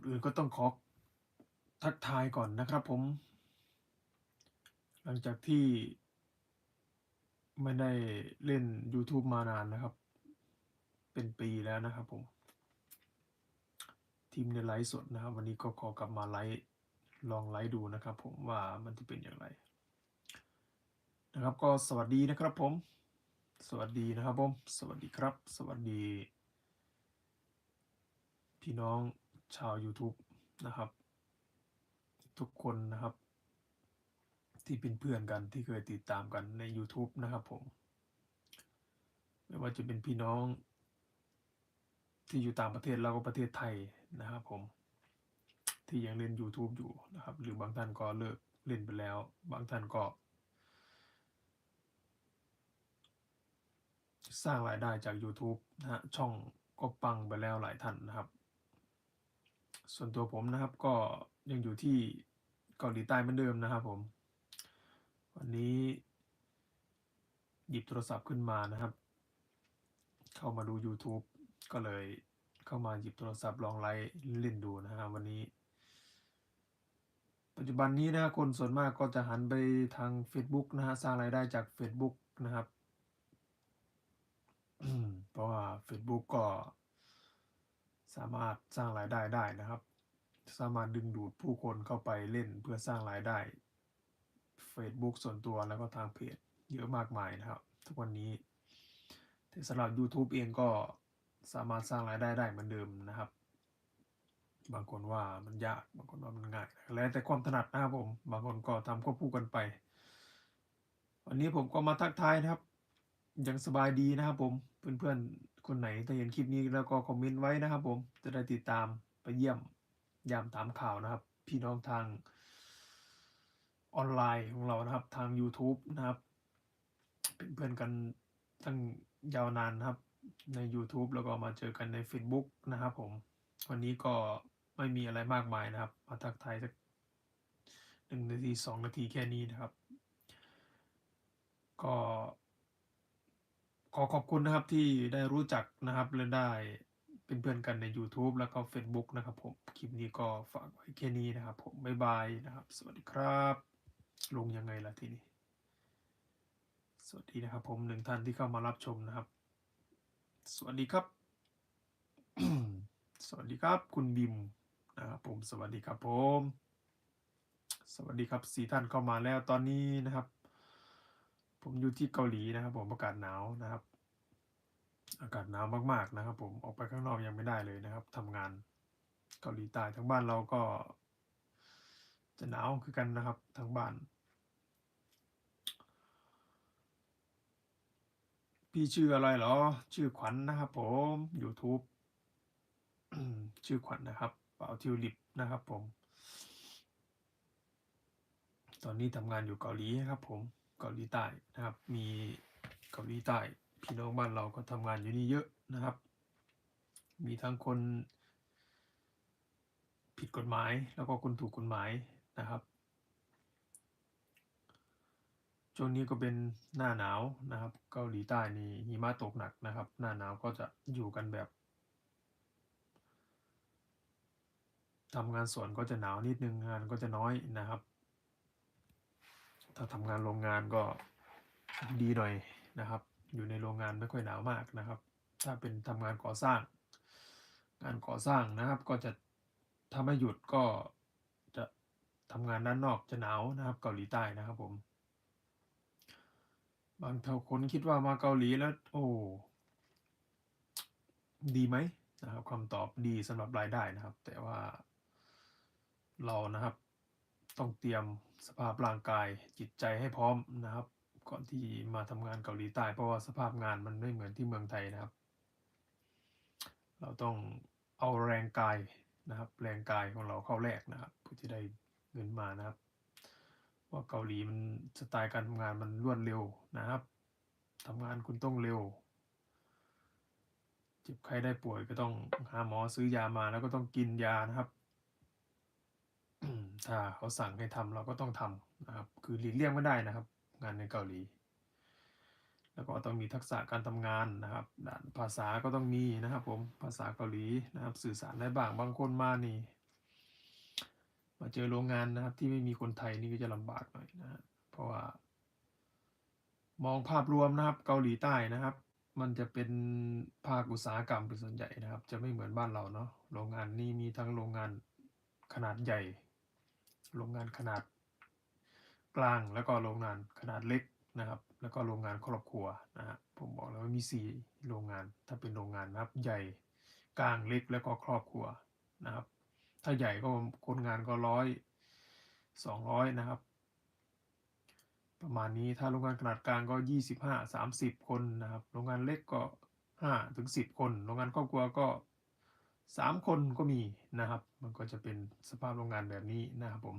อนอื่นก็ต้องขอทักทายก่อนนะครับผม หลังจากที่ไม่ได้เล่น YouTube มานานนะครับ เป็นปีแล้วนะครับผม ทีมในไลฟ์สดนะครับ วันนี้ก็ขอกลับมาไลฟ์ลองไลฟ์ดูนะครับ ผมว่ามันจะเป็นอย่างไร นะครับก็สวัสดีนะครับผม สวัสดีนะครับผม สวัสดีครับ สวัสดี พี่น้อง ชาว YouTube นะครับ ทุกคนนะครับ ที่เป็นเพื่อนกันที่เคยติดตามกันใน YouTube นะครับผม ไม่ว่าจะเป็นพี่น้อง ที่อยู่ต่างประเทศแล้วก็ประเทศไทยนะครับผม ที่ยังเล่น YouTube อยู่นะครับ หรือบางท่านก็เลิกเล่นไปแล้ว บางท่านก็สร้างรายได้จาก YouTube นะฮะช่องก็ปังไปแล้วหลายท่านนะครับ ส่วนตัวผมนะครับก็ยังอยู่ที่เกาหลีใต้เหมือนเดิมนะครับผม วันนี้ หยิบโทรศัพท์ขึ้นมานะครับ เข้ามาดู YouTube ก็เลยเข้ามาหยิบโทรศัพท์ลองไลฟ์เล่นดูนะฮะวันนี้ ปัจจุบันนี้นะคนส่วนมากก็จะหันไปทาง Facebook นะฮะสร้างรายได้จาก Facebook นะครับเพราะว่า Facebook ก็ สามารถสร้างรายได้ได้นะครับ สามารถดึงดูดผู้คนเข้าไปเล่นเพื่อสร้างรายได้ Facebook ส่วนตัวแล้วก็ทางเพจเยอะมากมายนะครับ ทุกวันนี้แต่สำหรับ YouTube เองก็สามารถสร้างรายได้ได้เหมือนเดิมนะครับ บางคนว่ามันยากบางคนว่ามันง่าย แล้วแต่ความถนัดนะครับผม บางคนก็ทำควบคู่กันไป วันนี้ผมก็มาทักทายนะครับ ยังสบายดีนะครับผมเพื่อนๆ คนไหนถ้าเห็นคลิปนี้แล้วก็คอมเมนต์ไว้นะครับผมจะได้ติดตามไปเยี่ยมยามถามข่าวนะครับ พี่น้องทางออนไลน์ของเรานะครับ ทาง YouTube นะครับ เป็นเพื่อนกันตั้งยาวนานนะครับ ใน YouTube แล้วก็มาเจอกันใน Facebook นะครับผม วันนี้ก็ไม่มีอะไรมากมายนะครับ มาทักทายสักหนึ่งนาทีสองนาทีแค่นี้นะครับ ก็ ขอขอบคุณนะครับที่ได้รู้จักนะครับและได้เป็นเพื่อนกันใน YouTube แล้วก็ Facebook นะครับผม คลิปนี้ก็ฝากไว้แค่นี้นะครับผม บ๊ายบายนะครับ สวัสดีครับ ลงยังไงล่ะทีนี้ สวัสดีนะครับผมหนึ่งท่านที่เข้ามารับชมนะครับ สวัสดีครับ สวัสดีครับคุณบิมนะครับผมสวัสดีครับผม สวัสดีครับสี่ท่านเข้ามาแล้วตอนนี้นะครับ ผมอยู่ที่เกาหลีนะครับ ผมอากาศหนาวนะครับ อากาศหนาวมากๆนะครับ ผมออกไปข้างนอกยังไม่ได้เลยนะครับทำงานเกาหลีใต้ทั้งบ้านเราก็ จะหนาวคือกันนะครับทั้งบ้าน พี่ชื่ออะไรเหรอ ชื่อขวัญนะครับ ผม YouTube ชื่อขวัญนะครับเป่าทิวลิปนะครับ ผม ตอนนี้ทำงานอยู่เกาหลีครับผม เกาหลีใต้นะครับ มีเกาหลีใต้พี่น้องบ้านเราก็ทำงานอยู่นี่เยอะนะครับ มีทั้งคนผิดกฎหมายแล้วก็คนถูกกฎหมายนะครับช่วงนี้ก็เป็นหน้าหนาวนะครับ เกาหลีใต้นี่หิมะตกหนักนะครับ หน้าหนาวก็จะอยู่กันแบบทำงานสวนก็จะหนาวนิดนึงงานก็จะน้อยนะครับ ถ้าทำงานโรงงานก็ดีหน่อยนะครับ อยู่ในโรงงานไม่ค่อยหนาวมากนะครับ ถ้าเป็นทำงานก่อสร้าง งานก่อสร้างนะครับ ก็จะถ้าไม่หยุดก็จะทำงานด้านนอกจะหนาวนะครับ เกาหลีใต้นะครับผม บางท่าคนคิดว่ามาเกาหลีแล้ว โอ้ดีไหมนะครับคำตอบดีสำหรับรายได้นะครับ แต่ว่าเรานะครับ ต้องเตรียมสภาพร่างกายจิตใจให้พร้อมนะครับ ก่อนที่มาทำงานเกาหลีใต้ เพราะว่าสภาพงานมันไม่เหมือนที่เมืองไทยนะครับ เราต้องเอาแรงกายนะครับ แรงกายของเราเข้าแลกนะครับเพื่อที่ได้เงินมานะครับว่าเกาหลีมันสไตล์การทำงานมันรวดเร็วนะครับทำงานคุณต้องเร็วเจ็บไข้ได้ป่วยก็ต้องหาหมอซื้อยามาแล้วก็ต้องกินยานะครับ ถ้าเขาสั่งให้ทำเราก็ต้องทำนะครับ คือหลีกเลี่ยงไม่ได้นะครับ งานในเกาหลี แล้วก็ต้องมีทักษะการทำงานนะครับด้านภาษาก็ต้องมีนะครับ ผมภาษาเกาหลีนะครับ สื่อสารได้บ้างบางคนมานี่ มาเจอโรงงานนะครับ ที่ไม่มีคนไทยนี่ก็จะลำบากหน่อยนะเพราะว่า มองภาพรวมนะครับ เกาหลีใต้นะครับมันจะเป็นภาคอุตสาหกรรมเป็นส่วนใหญ่นะครับ จะไม่เหมือนบ้านเราเนาะโรงงานนี้มีทั้งโรงงานขนาดใหญ่ โรงงานขนาดกลางแล้วก็โรงงานขนาดเล็กนะครับ แล้วก็โรงงานครอบครัวนะฮะผมบอกแล้วว่ามีสี่โรงงาน ถ้าเป็นโรงงานนะครับ ใหญ่กลางเล็กแล้วก็ครอบครัวนะครับ ถ้าใหญ่ก็คนงานก็ร้อยสองร้อยนะครับ ประมาณนี้ถ้าโรงงานขนาดกลางก็ยี่สิบห้าสามสิบคนนะครับ โรงงานเล็กก็ห้าถึงสิบคน โรงงานครอบครัวก็ สามคนก็มีนะครับ มันก็จะเป็นสภาพโรงงานแบบนี้นะครับผม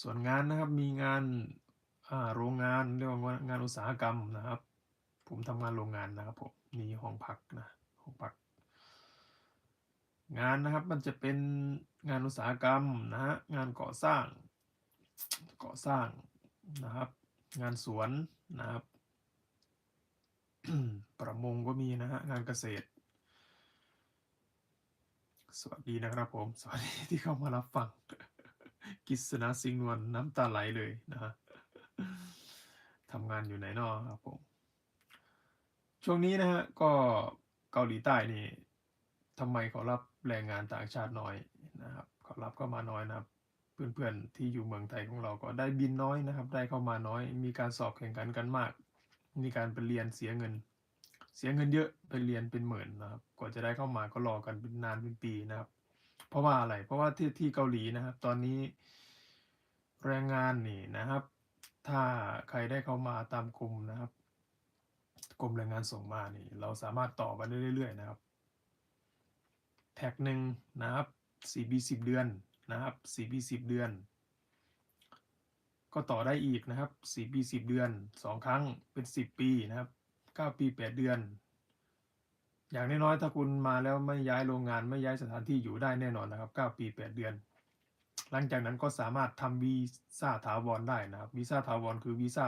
ส่วนงานนะครับมีงานาโรงงานเรียกว่างานอุตสาหกรรมนะครับ ผมทำงานโรงงานนะครับผมมีห้องพักนะห้องพัก งานนะครับมันจะเป็นงานอุตสาหกรรมนะฮะงานก่อสร้างก่อสร้างนะครับ งานสวนนะครับประมงก็มีนะฮะงานเกษตร สวัสดีนะครับผม สวัสดีที่เข้ามารับฟัง กิษณะสิงห์นวลน้ำตาไหลเลยนะฮะทำงานอยู่ไหนนอครับผม ช่วงนี้นะฮะก็เกาหลีใต้นี่ทำไมเขารับแรงงานต่างชาติน้อยนะครับเขารับเข้ามาน้อยนะครับ เพื่อนๆที่อยู่เมืองไทยของเราก็ได้บินน้อยนะครับ ได้เข้ามาน้อย มีการสอบแข่งขันกันมาก มีการไปเรียนเสียเงิน เสียเงินเยอะไปเรียนเป็นหมื่นนะครับ กว่าจะได้เข้ามาก็รอกันเป็นนานเป็นปีนะครับ เพราะว่าอะไร เพราะว่าที่ที่เกาหลีนะครับ ตอนนี้แรงงานนี่นะครับ ถ้าใครได้เข้ามาตามกลุ่มนะครับกรมแรงงานส่งมานี่ เราสามารถต่อไปได้เรื่อยๆนะครับ แท็กหนึ่งนะครับ CB สิบเดือนนะครับ CB สิบเดือน ก็ต่อได้อีกนะครับ4ปี10 เดือน 2 ครั้งเป็น 10 ปีนะครับ 9ปี8เดือน อย่างน้อยๆถ้าคุณมาแล้วไม่ย้ายโรงงานไม่ย้ายสถานที่อยู่ได้แน่นอนนะครับ9ปี8เดือน หลังจากนั้นก็สามารถทำวีซ่าถาวรได้นะครับวีซ่าถาวรคือวีซ่า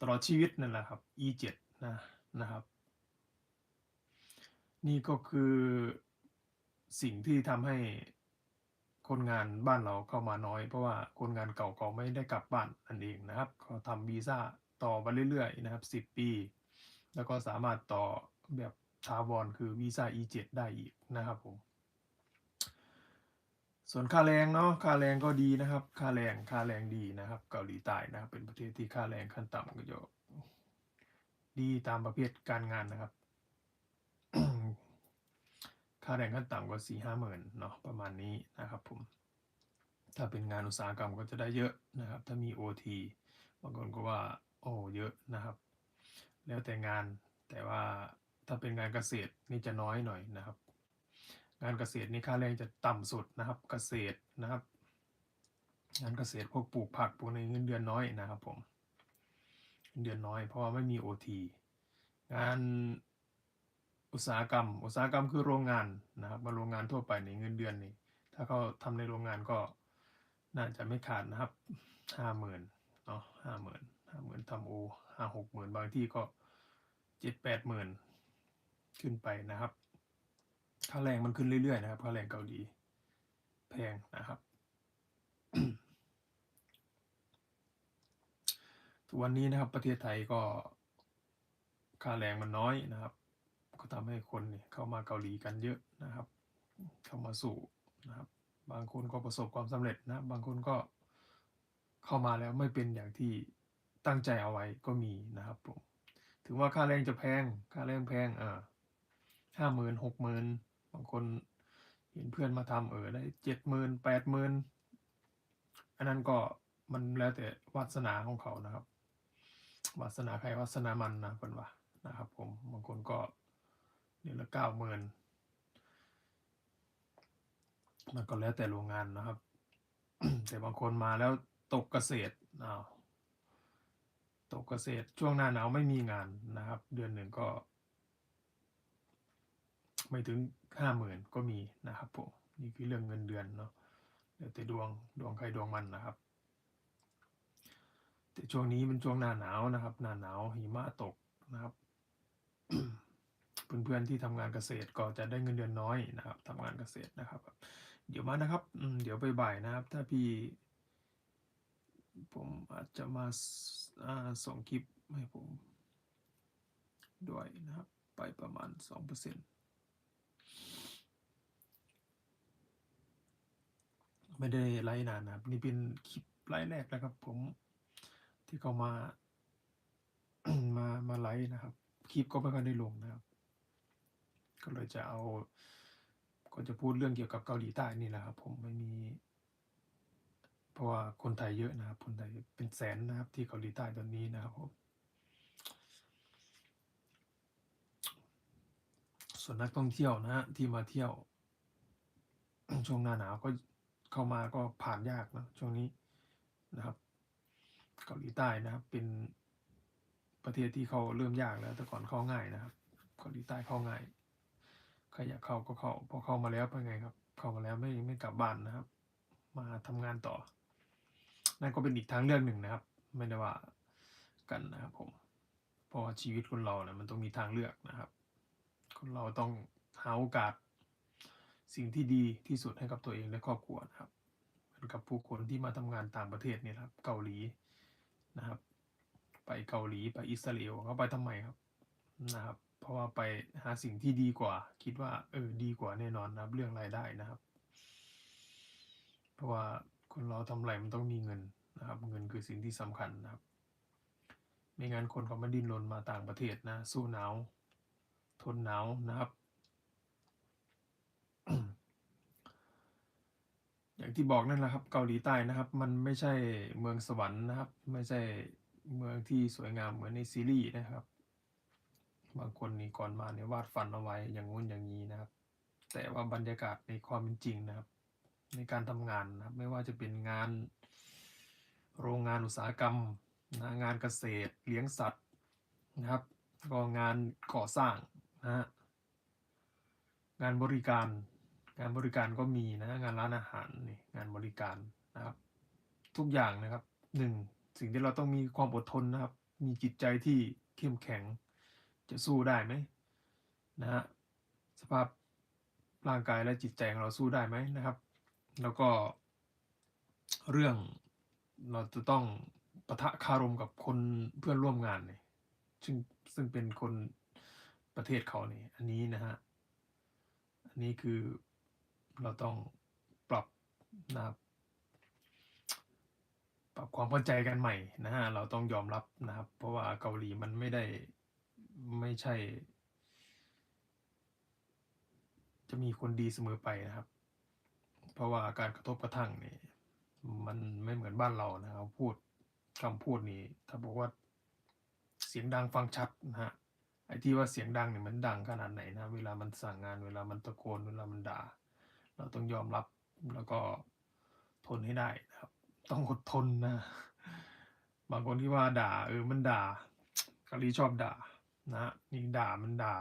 ตลอดชีวิตนั่นแหละครับ E7 นะนะครับ นี่ก็คือสิ่งที่ทำให้คนงานบ้านเราเข้ามาน้อย เพราะว่าคนงานเก่าก็ไม่ได้กลับบ้านนั่นเองนะครับเขาทำวีซ่าต่อไปเรื่อยๆนะครับ 10 ปี แล้วก็สามารถต่อแบบถาวรคือวีซ่า E7 ได้อีกนะครับผม ส่วนค่าแรงเนาะค่าแรงก็ดีนะครับ ค่าแรงค่าแรงดีนะครับ เกาหลีใต้นะครับ เป็นประเทศที่ค่าแรงขั้นต่ำก็จะดีตามประเภทการงานนะครับ ค่าแรงขั้นต่ำก็สี่ห้าหมื่นเนาะประมาณนี้นะครับผม ถ้าเป็นงานอุตสาหกรรมก็จะได้เยอะนะครับ ถ้ามี OT บางคนก็ว่าโอ้เยอะนะครับ แล้วแต่งานแต่ว่าถ้าเป็นงานเกษตรนี่จะน้อยหน่อยนะครับ งานเกษตรนี่ค่าแรงจะต่ำสุดนะครับ เกษตรนะครับ งานเกษตรพวกปลูกผักพวกนี้เงินเดือนน้อยนะครับผมเงินเดือนน้อย เพราะว่าไม่มี OT งานอุตสาหกรรม อุตสาหกรรมคือโรงงานนะครับมาโรงงานทั่วไปในเงินเดือนนี่ถ้าเขาทำในโรงงานก็น่าจะไม่ขาดนะครับห้าหมื่นเนาะห้าหมื่นห้าหมื่นทำโอห้าหกหมื่นบางที่ก็ เจ็ดแปดหมื่นขึ้นไปนะครับ ค่าแรงมันขึ้นเรื่อยๆนะครับค่าแรงเกาหลีแพงนะครับ ทุกวันนี้นะครับประเทศไทยก็ค่าแรงมันน้อยนะครับ ก็ทำให้คนเนี่ยเข้ามาเกาหลีกันเยอะนะครับ เข้ามาสู่นะครับ บางคนก็ประสบความสำเร็จนะ บางคนก็เข้ามาแล้วไม่เป็นอย่างที่ตั้งใจเอาไว้ก็มีนะครับผม ถึงว่าค่าแรงจะแพง ค่าแรงแพงอ่าห้าหมื่นหกหมื่นบางคนเห็นเพื่อนมาทำเออได้เจ็ดหมื่นแปดหมื่นอันนั้นก็มันแล้วแต่วาสนาของเขานะครับ วาสนาใครวาสนามันนะคนว่านะครับ ผมบางคนก็เดือนละเก้าหมื่นมันก็แล้วแต่โรงงานนะครับ แต่บางคนมาแล้วตกเกษตรอ้าว ตกเกษตรช่วงหน้าหนาวไม่มีงานนะครับ เดือนหนึ่งก็ ไม่ถึงห้าหมื่นก็มีนะครับผมนี่คือเรื่องเงินเดือนเนาะแล้วแต่ดวงดวงใครดวงมันนะครับ แต่ช่วงนี้เป็นช่วงหน้าหนาวนะครับ หน้าหนาวหิมะตกนะครับเพื่อนๆที่ทำงานเกษตรก็จะได้เงินเดือนน้อยนะครับทำงานเกษตรนะครับ เดี๋ยวมานะครับเดี๋ยวบ่ายๆนะครับ ถ้าพี่ ผมอาจจะมาสอ่าส่งคลิปให้ผม ด้วยนะครับ ไปประมาณ 2%ไม่ได้ไลฟ์นานนะครับ นี่เป็นคลิปไลฟ์แรกนะครับ ผมที่เขามา มามาไลฟ์นะครับ คลิปก็ไม่ค่อยได้ลงนะครับ ก็เลยจะเอาก็จะพูดเรื่องเกี่ยวกับเกาหลีใต้นี่แหละครับ ผมไม่มี เพราะว่าคนไทยเยอะนะครับ คนไทยเป็นแสนนะครับ ที่เกาหลีใต้ตอนนี้นะครับผมส่วนนักท่องเที่ยวนะครับที่มาเที่ยว ช่วงหน้าหนาวก็เข้ามาก็ผ่านยากนะช่วงนี้นะครับ เกาหลีใต้นะครับ เป็นประเทศที่เขาเริ่มยากแล้ว แต่ก่อนเข้าง่ายนะครับ เกาหลีใต้เข้าง่ายใครอยากเข้าก็เข้าพอเข้ามาแล้วเป็นไงครับ เข้ามาแล้วไม่ไม่กลับบ้านนะครับ มาทำงานต่อ นั่นก็เป็นอีกทางเลือกหนึ่งนะครับ ไม่ได้ว่ากันนะครับผมเพราะชีวิตคนเราเนี่ยมันต้องมีทางเลือกนะครับ คนเราต้องหาโอกาส สิ่งที่ดีที่สุดให้กับตัวเองและครอบครัวนะครับเหมือนกับผู้คนที่มาทำงานต่างประเทศเนี่ยครับ เกาหลีนะครับ ไปเกาหลีไปอิสราเอลเขาไปทำไมครับนะครับ เพราะว่าไปหาสิ่งที่ดีกว่า คิดว่าเออดีกว่าแน่นอนนะครับ เรื่องรายได้นะครับ เพราะว่า คนเราทำอะไรมันต้องมีเงินนะครับ เงินคือสิ่งที่สำคัญนะครับไม่งั้นคนก็ไม่ดิ้นรนมาต่างประเทศนะ สู้หนาว ทนหนาวนะครับ อย่างที่บอกนั่นแหละครับ เกาหลีใต้นะครับ มันไม่ใช่เมืองสวรรค์นะครับ ไม่ใช่เมืองที่สวยงามเหมือนในซีรีส์นะครับ บางคนนี่ก่อนมาเนี่ยวาดฝันเอาไว้อย่างงู้นอย่างงี้นะครับ แต่ว่าบรรยากาศในความเป็นจริงนะครับ ในการทำงานนะครับไม่ว่าจะเป็นงานโรงงานอุตสาหกรรมนะงานเกษตรเลี้ยงสัตว์นะครับก็งานก่อสร้างนะงานบริการ งานบริการก็มีนะงานร้านอาหารนี่งานบริการนะครับ ทุกอย่างนะครับ1สิ่งที่เราต้องมีความอดทนนะครับ มีจิตใจที่เข้มแข็งจะสู้ได้ไหม?นะครับสภาพร่างกายและจิตใจของเราสู้ได้ไหมนะครับ แล้วก็ เรื่องเราจะต้องปะทะคารมกับคนเพื่อนร่วมงานเนี่ยซึ่งซึ่งเป็นคนประเทศเขานี่อันนี้นะครับอันนี้คือเราต้องปรับนะครับปรับความเข้าใจกันใหม่นะครับเราต้องยอมรับนะครับ เพราะว่าเกาหลีมันไม่ได้ไม่ใช่ จะมีคนดีเสมอไปนะครับ เพราะว่าการกระทบกระทั่งนี่มันไม่เหมือนบ้านเรานะครับพูดคำพูดนี่ถ้าบอกว่าเสียงดังฟังชัดนะครับไอ้ที่ว่าเสียงดังเนี่ยมันดังขนาดไหนนะเวลามันสั่งงานเวลามันตะโกนเวลามันด่า เราต้องยอมรับแล้วก็ทนให้ได้นะครับ ต้องอดทนนะ บางคนที่ว่าด่าเออมันด่ากาหลีชอบด่านะนี่ด่ามันด่า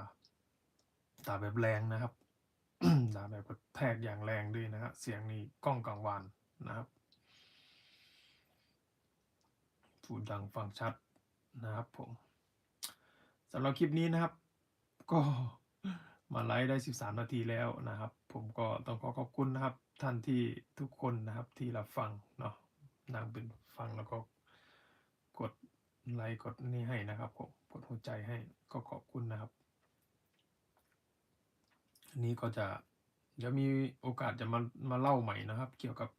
ด่าแบบแรงนะครับ ดาแบบกระแทกอย่างแรงด้วยนะครับเสียงนี่ก้องกังวานนะครับพูดดังฟังชัดนะครับผมสำหรับคลิปนี้นะครับ ก็มาไลฟ์ได้ 13 นาทีแล้วนะครับ ผมก็ต้องขอขอบคุณนะครับ ท่านที่ทุกคนนะครับที่รับฟังเนาะนั่งเป็นฟังแล้วก็กดไลก์กดนี่ให้นะครับผมกดหัวใจให้ก็ขอบคุณนะครับอันนี้ก็จะ เดี๋ยวมีโอกาสจะมามาเล่าใหม่นะครับ เกี่ยวกับ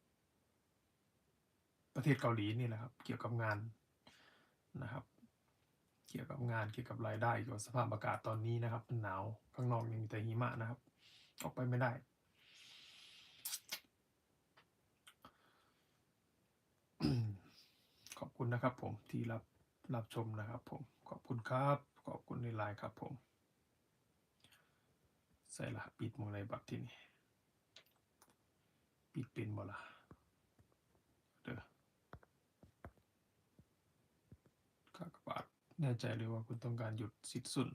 ประเทศเกาหลีนี่แหละครับ เกี่ยวกับงานนะครับ เกี่ยวกับงานเกี่ยวกับรายได้เกี่ยวกับสภาพอากาศตอนนี้นะครับมันหนาวข้างนอกนี่มีแต่หิมะนะครับ ออกไปไม่ได้ขอบคุณนะครับผมที่รับรับชมนะครับผมขอบคุณครับ ขอบคุณหลายครับผมไสล่ะปิดมองใดบัดทีนี้ ปิดเป็นบ่ล่ะเด้อกากบาทแน่ใจเลยว่าคุณต้องการหยุดสิ้นสุด